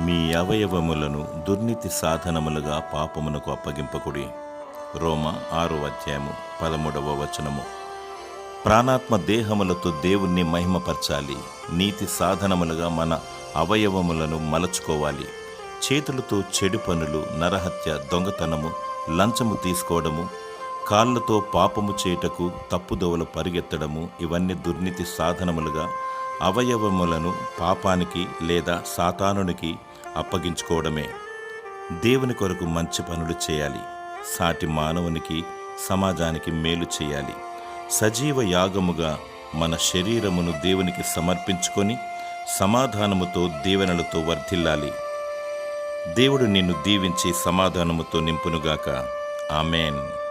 మీ అవయవములను దుర్నీతి సాధనములుగా పాపమునకు అప్పగింపకుడి. రోమ ఆరో అధ్యాయము పదమూడవ వచనము. ప్రాణాత్మ దేహములతో దేవుణ్ణి మహిమపరచాలి. నీతి సాధనములుగా మన అవయవములను మలచుకోవాలి. చేతులతో చెడు పనులు నరహత్య దొంగతనము లంచము తీసుకోవడము కాళ్ళతో పాపము చేయుటకు తప్పుదోవలు పరిగెత్తడము ఇవన్నీ దుర్నీతి సాధనములుగా అవయవములను పాపానికి లేదా సాతానునికి అప్పగించుకోవడమే. దేవుని కొరకు మంచి పనులు చేయాలి. సాటి మానవునికి సమాజానికి మేలు చేయాలి. సజీవ యాగముగా మన శరీరమును దేవునికి సమర్పించుకొని సమాధానముతో దీవెనలతో వర్ధిల్లాలి. దేవుడు నిన్ను దీవించి సమాధానముతో నింపునుగాక. ఆమెన్.